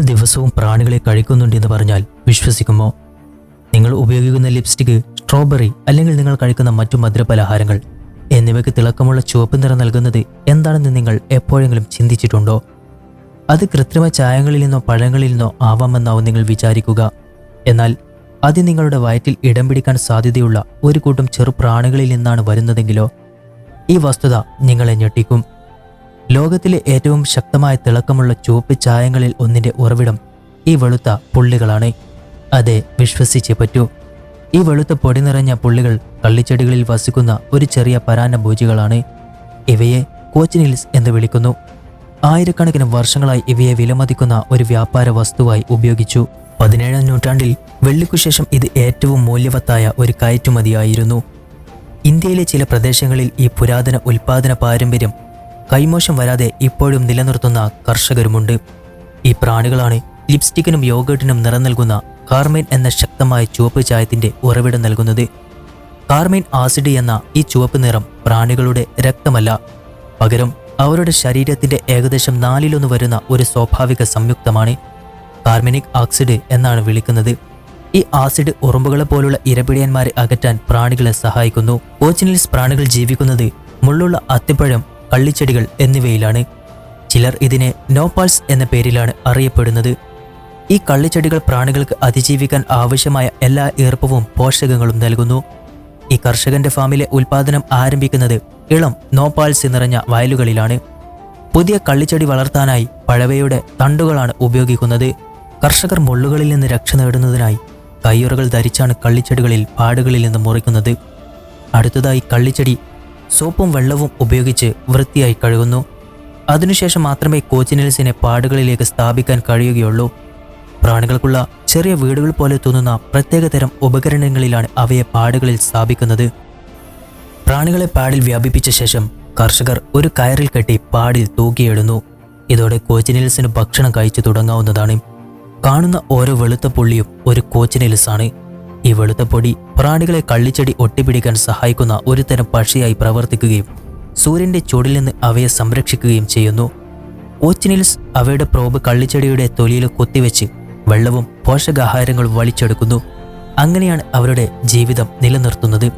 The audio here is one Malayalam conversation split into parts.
ദിവസവും പ്രാണികളെ കഴിക്കുന്നുണ്ടെന്ന് പറഞ്ഞാൽ വിശ്വസിക്കുമോ? നിങ്ങൾ ഉപയോഗിക്കുന്ന ലിപ്സ്റ്റിക് സ്ട്രോബെറി അല്ലെങ്കിൽ നിങ്ങൾ കഴിക്കുന്ന മറ്റു മധുരപലഹാരങ്ങൾ എന്നിവയ്ക്ക് തിളക്കമുള്ള ചുവപ്പ് നിറം നൽകുന്നത് എന്താണെന്ന് നിങ്ങൾ എപ്പോഴെങ്കിലും ചിന്തിച്ചിട്ടുണ്ടോ? അത് കൃത്രിമ ചായങ്ങളിൽ നിന്നോ പഴങ്ങളിൽ നിന്നോ ആവാമെന്നാവും നിങ്ങൾ വിചാരിക്കുക. എന്നാൽ അത് നിങ്ങളുടെ വയറ്റിൽ ഇടം പിടിക്കാൻ സാധ്യതയുള്ള ഒരു കൂട്ടം ചെറുപ്രാണികളിൽ നിന്നാണ് വരുന്നതെങ്കിലോ? ഈ വസ്തുത നിങ്ങളെ ഞെട്ടിക്കും. ലോകത്തിലെ ഏറ്റവും ശക്തമായ തിളക്കമുള്ള ചുവപ്പ് ചായങ്ങളിൽ ഒന്നിന്റെ ഉറവിടം ഈ വെളുത്ത പുള്ളികളാണ്. അതെ വിശ്വസിച്ചേ പറ്റൂ. ഈ വെളുത്ത പൊടി നിറഞ്ഞ പുള്ളികൾ കള്ളിച്ചെടികളിൽ വസിക്കുന്ന ഒരു ചെറിയ പരാന്നഭൂജികളാണ്. ഇവയെ കോച്ചിനിൽസ് എന്ന് വിളിക്കുന്നു. ആയിരക്കണക്കിന് വർഷങ്ങളായി ഇവയെ വിലമതിക്കുന്ന ഒരു വ്യാപാര വസ്തുവായി ഉപയോഗിച്ചു. പതിനേഴാം നൂറ്റാണ്ടിൽ വെള്ളിക്കു ശേഷം ഇത് ഏറ്റവും മൂല്യവത്തായ ഒരു കയറ്റുമതിയായിരുന്നു. ഇന്ത്യയിലെ ചില പ്രദേശങ്ങളിൽ ഈ പുരാതന ഉൽപാദന പാരമ്പര്യം കൈമോശം വരാതെ ഇപ്പോഴും നിലനിർത്തുന്ന കർഷകരുമുണ്ട്. ഈ പ്രാണികളാണ് ലിപ്സ്റ്റിക്കിനും യോഗേട്ടിനും നിറം നൽകുന്ന കാർമൈൻ എന്ന ശക്തമായ ചുവപ്പ് ചായത്തിന്റെ ഉറവിടം നൽകുന്നത്. കാർമൈൻ ആസിഡ് എന്ന ഈ ചുവപ്പ് നിറം പ്രാണികളുടെ രക്തമല്ല. പകരം അവരുടെ ശരീരത്തിന്റെ ഏകദേശം നാലിലൊന്ന് വരുന്ന ഒരു സ്വാഭാവിക സംയുക്തമാണ് കാർമിനിക് ആക്സിഡ് എന്നാണ് വിളിക്കുന്നത്. ഈ ആസിഡ് ഉറുമ്പുകളെ പോലുള്ള ഇരപിടിയന്മാരെ അകറ്റാൻ പ്രാണികളെ സഹായിക്കുന്നു. ഓച്ചിനിൽസ് പ്രാണികൾ ജീവിക്കുന്നത് മുള്ളുള്ള അത്തിപ്പഴം കള്ളിച്ചെടികൾ എന്നിവയിലാണ്. ചിലർ ഇതിനെ നോപ്പാൾസ് എന്ന പേരിലാണ് അറിയപ്പെടുന്നത്. ഈ കള്ളിച്ചെടികൾ പ്രാണികൾക്ക് അതിജീവിക്കാൻ ആവശ്യമായ എല്ലാ ഈർപ്പവും പോഷകങ്ങളും നൽകുന്നു. ഈ കർഷകന്റെ ഫാമിലെ ഉൽപാദനം ആരംഭിക്കുന്നത് ഇളം നോപ്പാൾസ് നിറഞ്ഞ വയലുകളിലാണ്. പുതിയ കള്ളിച്ചെടി വളർത്താനായി പഴവയുടെ തണ്ടുകളാണ് ഉപയോഗിക്കുന്നത്. കർഷകർ മുള്ളുകളിൽ നിന്ന് രക്ഷ നേടുന്നതിനായി കയ്യുറകൾ ധരിച്ചാണ് കള്ളിച്ചെടികളിൽ പാടുകളിൽ നിന്ന് മുറിക്കുന്നത്. അടുത്തതായി കള്ളിച്ചെടി സോപ്പും വെള്ളവും ഉപയോഗിച്ച് വൃത്തിയായി കഴുകുന്നു. അതിനുശേഷം മാത്രമേ കോച്ചിനിൽസിനെ പാടുകളിലേക്ക് സ്ഥാപിക്കാൻ കഴിയുകയുള്ളൂ. പ്രാണികൾക്കുള്ള ചെറിയ വീടുകൾ പോലെ തോന്നുന്ന പ്രത്യേകതരം ഉപകരണങ്ങളിലാണ് അവയെ പാടുകളിൽ സ്ഥാപിക്കുന്നത്. പ്രാണികളെ പാടിൽ വ്യാപിപ്പിച്ച ശേഷം കർഷകർ ഒരു കയറിൽ കെട്ടി പാടിൽ തൂക്കിയിടുന്നു. ഇതോടെ കോച്ചിനിൽസിന് ഭക്ഷണം കഴിച്ചു തുടങ്ങാവുന്നതാണ്. കാണുന്ന ഓരോ വെളുത്ത പുള്ളിയും ഒരു കോച്ചിനിൽസാണ്. ഈ വെളുത്ത പൊടി പ്രാണികളെ കള്ളിച്ചെടി ഒട്ടിപ്പിടിക്കാൻ സഹായിക്കുന്ന ഒരുതരം പക്ഷിയായി പ്രവർത്തിക്കുകയും സൂര്യന്റെ ചൂടിൽ നിന്ന് അവയെ സംരക്ഷിക്കുകയും ചെയ്യുന്നു. ഓച്ചിനിൽസ് അവയുടെ പ്രോബ് കള്ളിച്ചെടിയുടെ തൊലിയിൽ കുത്തിവെച്ച് വെള്ളവും പോഷകാഹാരങ്ങളും വലിച്ചെടുക്കുന്നു. അങ്ങനെയാണ് അവരുടെ ജീവിതം നിലനിർത്തുന്നത്.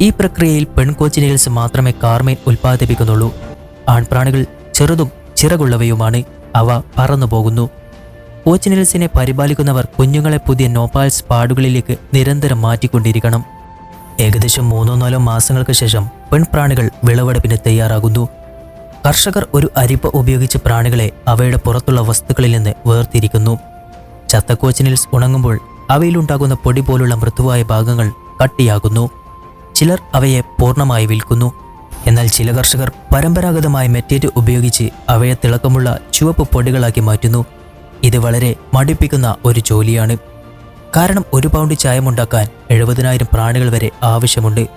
ഈ പ്രക്രിയയിൽ പെൺകോച്ചിനിൽസ് മാത്രമേ കാർമേൻ ഉൽപ്പാദിപ്പിക്കുന്നുള്ളൂ. ആൺപ്രാണികൾ ചെറുതും ചിറകുള്ളവയുമാണ്. അവ പറന്നു പോകുന്നു കോച്ചിനിൽസിനെ പരിപാലിക്കുന്നവർ കുഞ്ഞുങ്ങളെ പുതിയ നോപ്പാൽസ് പാടുകളിലേക്ക് നിരന്തരം മാറ്റിക്കൊണ്ടിരിക്കണം. ഏകദേശം മൂന്നോ നാലോ മാസങ്ങൾക്ക് ശേഷം പെൺപ്രാണികൾ വിളവെടുപ്പിന് തയ്യാറാകുന്നു. കർഷകർ ഒരു അരിപ്പ ഉപയോഗിച്ച് പ്രാണികളെ അവയുടെ പുറത്തുള്ള വസ്തുക്കളിൽ നിന്ന് വേർതിരിക്കുന്നു. ചത്തക്കോച്ചിനിൽസ് ഉണങ്ങുമ്പോൾ അവയിലുണ്ടാകുന്ന പൊടി പോലുള്ള മൃദുവായ ഭാഗങ്ങൾ കട്ടിയാകുന്നു. ചിലർ അവയെ പൂർണമായി വിൽക്കുന്നു. എന്നാൽ ചില കർഷകർ പരമ്പരാഗതമായ മെറ്റേറ്റ് ഉപയോഗിച്ച് അവയെ തിളക്കമുള്ള ചുവപ്പ് പൊടികളാക്കി മാറ്റുന്നു. ഇത് വളരെ മടുപ്പിക്കുന്ന ഒരു ജോലിയാണ്. കാരണം ഒരു പൗണ്ട് ചായമുണ്ടാക്കാൻ എഴുപതിനായിരം പ്രാണികൾ വരെ ആവശ്യമുണ്ട്.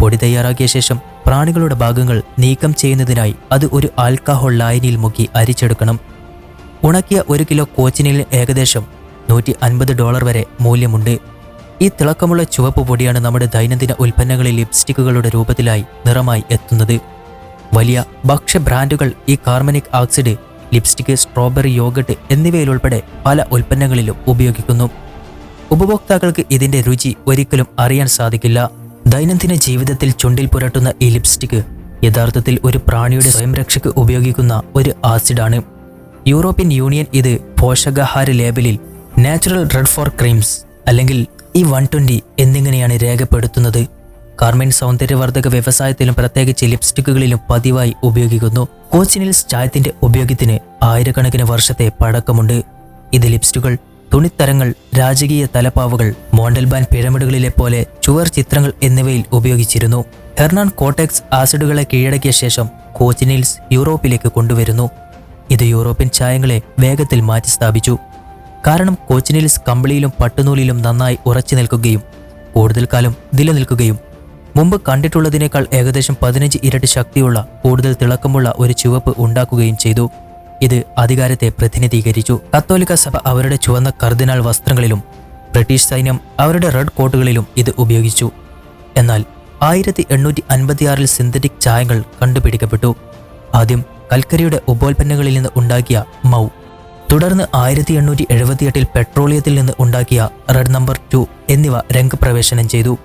പൊടി തയ്യാറാക്കിയ ശേഷം പ്രാണികളുടെ ഭാഗങ്ങൾ നീക്കം ചെയ്യുന്നതിനായി അത് ഒരു ആൽക്കഹോൾ ലായനിയിൽ മുക്കി അരിച്ചെടുക്കണം. ഉണക്കിയ ഒരു കിലോ കോച്ചിനിൽ ഏകദേശം നൂറ്റി അൻപത് ഡോളർ വരെ മൂല്യമുണ്ട്. ഈ തിളക്കമുള്ള ചുവപ്പ് പൊടിയാണ് നമ്മുടെ ദൈനംദിന ഉൽപ്പന്നങ്ങളിൽ ലിപ്സ്റ്റിക്കുകളുടെ രൂപത്തിലായി നിറമായി എത്തുന്നത്. വലിയ ഭക്ഷ്യ ബ്രാൻഡുകൾ ഈ carminic oxide lipstick strawberry yogurt എന്നിവയിലുൾപ്പെടെ പല ഉൽപ്പന്നങ്ങളിലും ഉപയോഗിക്കുന്നു. ഉപഭോക്താക്കൾക്ക് ഇതിന്റെ രുചി ഒരിക്കലും അറിയാൻ സാധിക്കില്ല. ദൈനംദിന ജീവിതത്തിൽ ചുണ്ടിൽ പുരട്ടുന്ന ഈ ലിപ്സ്റ്റിക് യഥാർത്ഥത്തിൽ ഒരു പ്രാണിയുടെ സ്വയംരക്ഷയ്ക്ക് ഉപയോഗിക്കുന്ന ഒരു ആസിഡാണ്. യൂറോപ്യൻ യൂണിയൻ ഇത് പോഷകാഹാര ലേബലിൽ നാച്ചുറൽ റെഡ് ഫോർ ക്രീംസ് അല്ലെങ്കിൽ ഈ വൺ എന്നിങ്ങനെയാണ് രേഖപ്പെടുത്തുന്നത്. കാർമൈൻ സൗന്ദര്യവർദ്ധക വ്യവസായത്തിലും പ്രത്യേകിച്ച് ലിപ്സ്റ്റിക്കുകളിലും പതിവായി ഉപയോഗിക്കുന്നു. കോച്ചിനിൽസ് ചായത്തിന്റെ ഉപയോഗത്തിന് ആയിരക്കണക്കിന് വർഷത്തെ പഴക്കമുണ്ട്. ഇത് ലിപ്സ്റ്റിക്കുകൾ തുണിത്തരങ്ങൾ രാജകീയ തലപ്പാവുകൾ മോണ്ടൽബാൻ പിരമിഡുകളിലെ പോലെ ചുവർ ചിത്രങ്ങൾ എന്നിവയിൽ ഉപയോഗിച്ചിരുന്നു. ഹെർണാൻ കോട്ടെക്സ് ആസിഡുകളെ കീഴടക്കിയ ശേഷം കോച്ചിനിൽസ് യൂറോപ്പിലേക്ക് കൊണ്ടുവരുന്നു. ഇത് യൂറോപ്യൻ ചായങ്ങളെ വേഗത്തിൽ മാറ്റിസ്ഥാപിച്ചു. കാരണം കോച്ചിനിൽസ് കമ്പിളിയിലും പട്ടുനൂലിലും നന്നായി ഉറച്ചു നിൽക്കുകയും കൂടുതൽ കാലം നിലനിൽക്കുകയും മുമ്പ് കണ്ടിട്ടുള്ളതിനേക്കാൾ ഏകദേശം പതിനഞ്ച് ഇരട്ടി ശക്തിയുള്ള കൂടുതൽ തിളക്കമുള്ള ഒരു ചുവപ്പ് ഉണ്ടാക്കുകയും ചെയ്തു. ഇത് അധികാരത്തെ പ്രതിനിധീകരിച്ചു. കത്തോലിക്ക സഭ അവരുടെ ചുവന്ന കർദിനാൾ വസ്ത്രങ്ങളിലും ബ്രിട്ടീഷ് സൈന്യം അവരുടെ റെഡ് കോട്ടുകളിലും ഇത് ഉപയോഗിച്ചു. എന്നാൽ ആയിരത്തി എണ്ണൂറ്റി അൻപത്തിയാറിൽ സിന്തറ്റിക് ചായങ്ങൾ കണ്ടുപിടിക്കപ്പെട്ടു. ആദ്യം കൽക്കരിയുടെ ഉപോൽപ്പന്നങ്ങളിൽ നിന്ന് ഉണ്ടാക്കിയ മൗ. തുടർന്ന് ആയിരത്തി എണ്ണൂറ്റി എഴുപത്തിയെട്ടിൽ പെട്രോളിയത്തിൽ നിന്ന് ഉണ്ടാക്കിയ റെഡ് നമ്പർ ടു എന്നിവ രംഗപ്രവേശനം ചെയ്തു.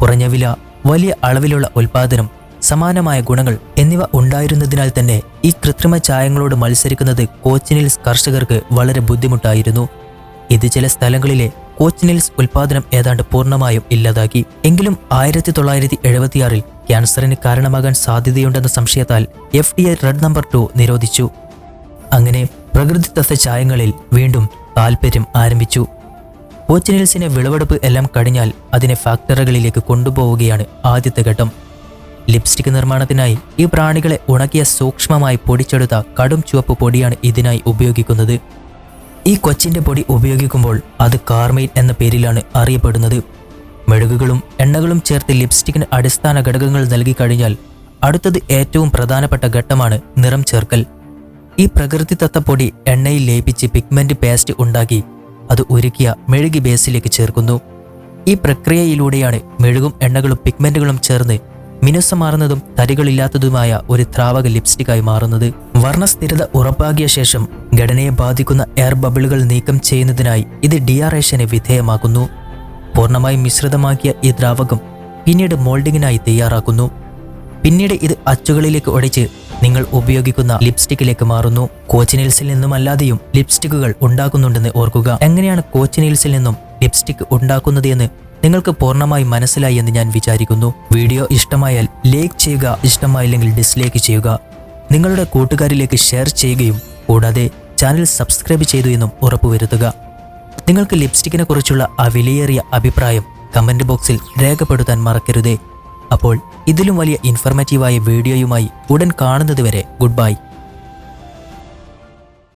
കുറഞ്ഞ വില വലിയ അളവിലുള്ള ഉൽപാദനം സമാനമായ ഗുണങ്ങൾ എന്നിവ ഉണ്ടായിരുന്നതിനാൽ തന്നെ ഈ കൃത്രിമ ചായങ്ങളോട് മത്സരിക്കുന്നത് കോച്ചിനിൽസ് കർഷകർക്ക് വളരെ ബുദ്ധിമുട്ടായിരുന്നു. ഇത് ചില സ്ഥലങ്ങളിലെ കോച്ചിനിൽസ് ഉൽപാദനം ഏതാണ്ട് പൂർണമായും ഇല്ലാതാക്കി. എങ്കിലും ആയിരത്തി തൊള്ളായിരത്തി എഴുപത്തിയാറിൽ ക്യാൻസറിന് കാരണമാകാൻ സാധ്യതയുണ്ടെന്ന സംശയത്താൽ F D I red number two നിരോധിച്ചു. അങ്ങനെ പ്രകൃതിദത്ത ചായങ്ങളിൽ വീണ്ടും താൽപ്പര്യം ആരംഭിച്ചു. കോച്ചിനിൽസിനെ വിളവെടുപ്പ് എല്ലാം കഴിഞ്ഞാൽ അതിനെ ഫാക്ടറികളിലേക്ക് കൊണ്ടുപോവുകയാണ് ആദ്യത്തെ ഘട്ടം. ലിപ്സ്റ്റിക് നിർമ്മാണത്തിനായി ഈ പ്രാണികളെ ഉണക്കിയ സൂക്ഷ്മമായി പൊടിച്ചെടുത്ത കടും ചുവപ്പ് പൊടിയാണ് ഇതിനായി ഉപയോഗിക്കുന്നത്. ഈ കൊച്ചിന്റെ പൊടി ഉപയോഗിക്കുമ്പോൾ അത് കാർമൈൻ എന്ന പേരിലാണ് അറിയപ്പെടുന്നത്. മെഴുകുകളും എണ്ണകളും ചേർത്ത് ലിപ്സ്റ്റിക്കിന് അടിസ്ഥാന ഘടകങ്ങൾ നൽകി കഴിഞ്ഞാൽ അടുത്തത് ഏറ്റവും പ്രധാനപ്പെട്ട ഘട്ടമാണ് നിറം ചേർക്കൽ. ഈ പ്രകൃതിദത്ത പൊടി എണ്ണയിൽ ലയിപ്പിച്ച് പിഗ്മെന്റ് പേസ്റ്റ് ഉണ്ടാക്കി അത് ഉരുക്കിയ മെഴുകി ബേസിലേക്ക് ചേർക്കുന്നു. ഈ പ്രക്രിയയിലൂടെയാണ് മെഴുകും എണ്ണകളും പിഗ്മെന്റുകളും ചേർന്ന് മിനുസമാർന്നതും തരികളില്ലാത്തതുമായ ഒരു ദ്രാവക ലിപ്സ്റ്റിക്കായി മാറുന്നത്. വർണസ്ഥിരത ഉറപ്പാക്കിയ ശേഷം ഘടനയെ ബാധിക്കുന്ന എയർ ബബിളുകൾ നീക്കം ചെയ്യുന്നതിനായി ഇത് ഡിയാറേഷന് വിധേയമാക്കുന്നു. പൂർണമായും മിശ്രിതമാക്കിയ ഈ ദ്രാവകം പിന്നീട് മോൾഡിങ്ങിനായി തയ്യാറാക്കുന്നു. പിന്നീട് ഇത് അച്ചുകളിലേക്ക് ഒടിച്ച് നിങ്ങൾ ഉപയോഗിക്കുന്ന ലിപ്സ്റ്റിക്കിലേക്ക് മാറുന്നു. കോച്ചിനിൽസിൽ നിന്നുമല്ലാതെയും ലിപ്സ്റ്റിക്കുകൾ ഉണ്ടാക്കുന്നുണ്ടെന്ന് ഓർക്കുക. എങ്ങനെയാണ് കോച്ചിനിൽസിൽ നിന്നും ലിപ്സ്റ്റിക് ഉണ്ടാക്കുന്നത് എന്ന് നിങ്ങൾക്ക് പൂർണമായി മനസ്സിലായി എന്ന് ഞാൻ വിചാരിക്കുന്നു. വീഡിയോ ഇഷ്ടമായാൽ ലൈക്ക് ചെയ്യുക ഇഷ്ടമായില്ലെങ്കിൽ ഡിസ്ലൈക്ക് ചെയ്യുക. നിങ്ങളുടെ കൂട്ടുകാരിലേക്ക് ഷെയർ ചെയ്യുകയും കൂടാതെ ചാനൽ സബ്സ്ക്രൈബ് ചെയ്തു എന്നും ഉറപ്പുവരുത്തുക. നിങ്ങൾക്ക് ലിപ്സ്റ്റിക്കിനെ കുറിച്ചുള്ള ആ വിലയേറിയ അഭിപ്രായം കമന്റ് ബോക്സിൽ രേഖപ്പെടുത്താൻ മറക്കരുതേ. അപ്പോൾ ഇതിലും വലിയ ഇൻഫർമേറ്റീവായ വീഡിയോയുമായി ഉടൻ കാണുന്നതുവരെ ഗുഡ് ബൈ